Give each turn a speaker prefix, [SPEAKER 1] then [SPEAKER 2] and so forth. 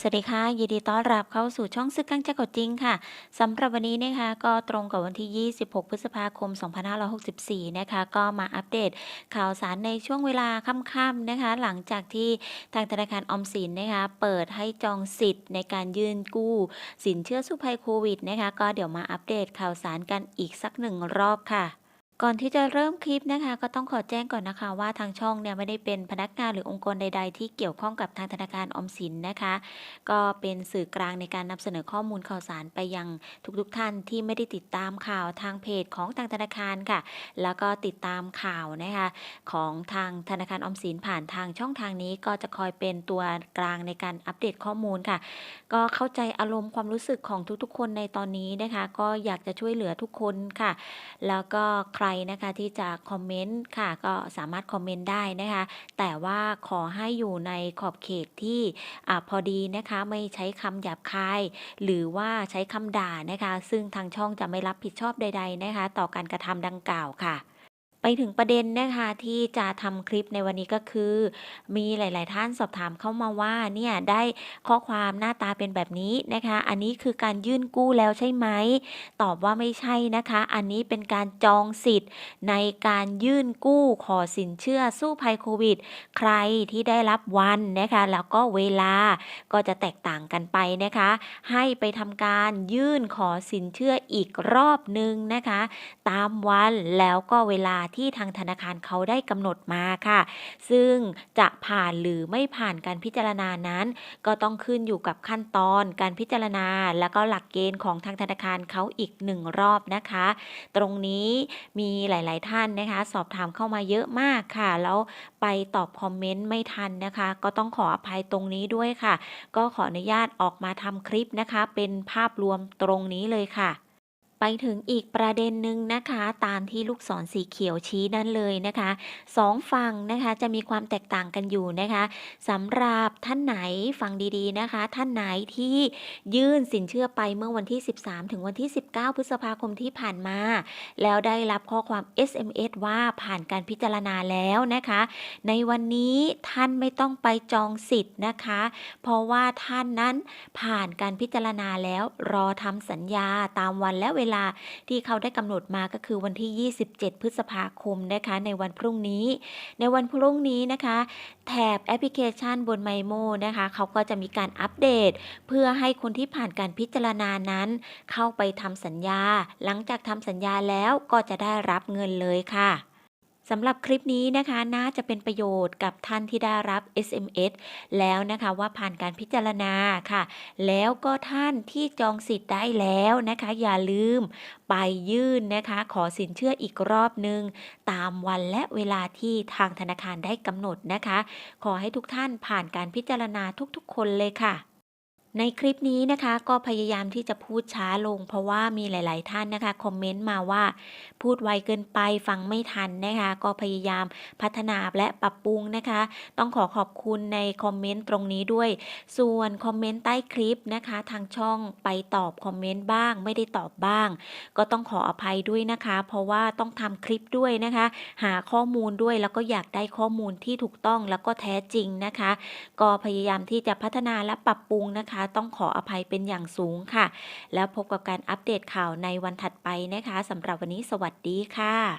[SPEAKER 1] สวัสดีค่ะ ยินดีต้อนรับเข้าสู่ช่องซึกกังจักรจริงค่ะสำหรับวันนี้นะคะก็ตรงกับวันที่ 26 พฤษภาคม 2564 นะคะ ก็มาอัปเดตข่าวสารในช่วงเวลาค่ำๆนะคะ หลังจากที่ทางธนาคารออมสินนะคะเปิดให้จองสิทธิ์ในการยื่นกู้ สินเชื่อสู้ภัยโควิดนะคะ ก็เดี๋ยวมาอัปเดตข่าวสารกันอีกสักหนึ่งรอบค่ะ ก่อนที่จะเริ่มคลิปนะคะ ก็ต้องขอแจ้งก่อนนะคะ ว่าทางช่องเนี่ยไม่ได้เป็นพนักงานหรือองค์กรใด ๆ ที่เกี่ยวข้องกับทางธนาคารอมสินนะคะ ก็เป็นสื่อกลางในการนำเสนอข้อมูลข่าวสารไปยังทุกๆท่านที่ไม่ได้ติดตามข่าวทางเพจของทางธนาคารค่ะ แล้วก็ติดตามข่าวนะคะ ของทางธนาคารออมสินผ่านทางช่องทางนี้ ก็จะคอยเป็นตัวกลางในการอัปเดตข้อมูลค่ะ ก็เข้าใจอารมณ์ความรู้สึกของทุกๆ คนในตอนนี้นะคะ ก็อยากจะช่วยเหลือทุกคนค่ะ แล้วก็ใครนะคะที่จะคอมเมนต์ค่ะก็สามารถคอมเมนต์ได้นะคะ แต่ว่าขอให้อยู่ในขอบเขตที่อพอดีนะคะไม่ใช้คำหยาบคาย หรือว่าใช้คำด่านะคะ ซึ่งทางช่องจะไม่รับผิดชอบใด ๆนะคะ ต่อการกระทำดังกล่าวค่ะ ไปถึงประเด็นนะคะที่จะทำคลิปในวันนี้ก็คือ มีหลาย ๆ ท่านสอบถามเข้ามาว่าเนี่ยได้ข้อความหน้าตาเป็นแบบนี้นะคะ อันนี้คือการยื่นกู้แล้วใช่ไหมตอบว่าไม่ใช่นะคะ อันนี้เป็นการจองสิทธิ์ในการยื่นกู้ขอสินเชื่อสู้ภัยโควิด ใครที่ได้รับวันนะคะแล้วก็เวลาก็จะแตกต่างกันไปนะคะ ให้ไปทำการยื่นขอสินเชื่ออีกรอบหนึ่งนะคะ ตามวันแล้วก็เวลาที่ทางธนาคารเขาได้กำหนดมาค่ะ ซึ่งจะผ่านหรือไม่ผ่านการพิจารณานั้น ก็ต้องขึ้นอยู่กับขั้นตอนการพิจารณา แล้วก็หลักเกณฑ์ของทางธนาคารเขาอีกหนึ่งรอบนะคะ ตรงนี้มีหลาย ๆ ท่านนะคะ สอบถามเข้ามาเยอะมากค่ะ แล้วไปตอบคอมเมนต์ไม่ทันนะคะ ก็ต้องขออภัยตรงนี้ด้วยค่ะ ก็ขออนุญาตออกมาทำคลิปนะคะ เป็นภาพรวมตรงนี้เลยค่ะ ไปถึงอีกประเด็นหนึ่งนะคะ ตามที่ลูกศรสีเขียวชี้นั่นเลยนะคะสองฝั่งนะคะจะมีความแตกต่างกันอยู่นะคะสำหรับท่านไหนฟังดีๆนะคะ ท่านไหนที่ยื่นสินเชื่อไปเมื่อวันที่ 13 ถึงวันที่ 19 พฤษภาคมที่ผ่านมา แล้วได้รับข้อความ SMS ว่าผ่านการพิจารณาแล้วนะคะ ในวันนี้ท่านไม่ต้องไปจองสิทธิ์นะคะ เพราะว่าท่านนั้นผ่านการพิจารณาแล้วรอทำสัญญาตามวันและเวลาที่เขาได้กำหนดมาก็คือวันที่ 27 พฤษภาคมนะคะ ในวันพรุ่งนี้ ในวันพรุ่งนี้นะคะ แถบแอปพลิเคชันบนไมโมนะคะ เขาก็จะมีการอัปเดต เพื่อให้คนที่ผ่านการพิจารณานั้น เข้าไปทำสัญญา หลังจากทำสัญญาแล้วก็จะได้รับเงินเลยค่ะ สำหรับคลิปนี้นะคะน่าจะเป็นประโยชน์กับท่านที่ได้รับ SMS แล้วนะคะว่าผ่านการพิจารณาค่ะ แล้วก็ท่านที่จองสิทธิ์ได้แล้วนะคะ อย่าลืมไปยื่นนะคะ ขอสินเชื่ออีกรอบหนึ่งตามวันและเวลาที่ทางธนาคารได้กำหนดนะคะ ขอให้ทุกท่านผ่านการพิจารณาทุกๆ คนเลยค่ะ ในคลิปนี้นะคะก็พยายามที่จะพูดช้าลง เพราะว่ามีหลาย ๆ ท่านนะคะคอมเมนต์มาว่า พูดไวเกินไปฟังไม่ทันนะคะ ก็พยายามพัฒนาและปรับปรุงนะคะ ต้องขอขอบคุณในคอมเมนต์ตรงนี้ด้วย ส่วนคอมเมนต์ใต้คลิปนะคะ ทางช่องไปตอบคอมเมนต์บ้าง ไม่ได้ตอบบ้าง ก็ต้องขออภัยด้วยนะคะ เพราะว่าต้องทำคลิปด้วยนะคะ หาข้อมูลด้วยแล้วก็อยากได้ข้อมูลที่ถูกต้องแล้วก็แท้จริงนะคะ ก็พยายามที่จะพัฒนาและปรับปรุงนะคะต้องขออภัยเป็นอย่างสูงค่ะ แล้วพบกับการอัปเดตข่าวในวันถัดไปนะคะสำหรับวันนี้สวัสดีค่ะ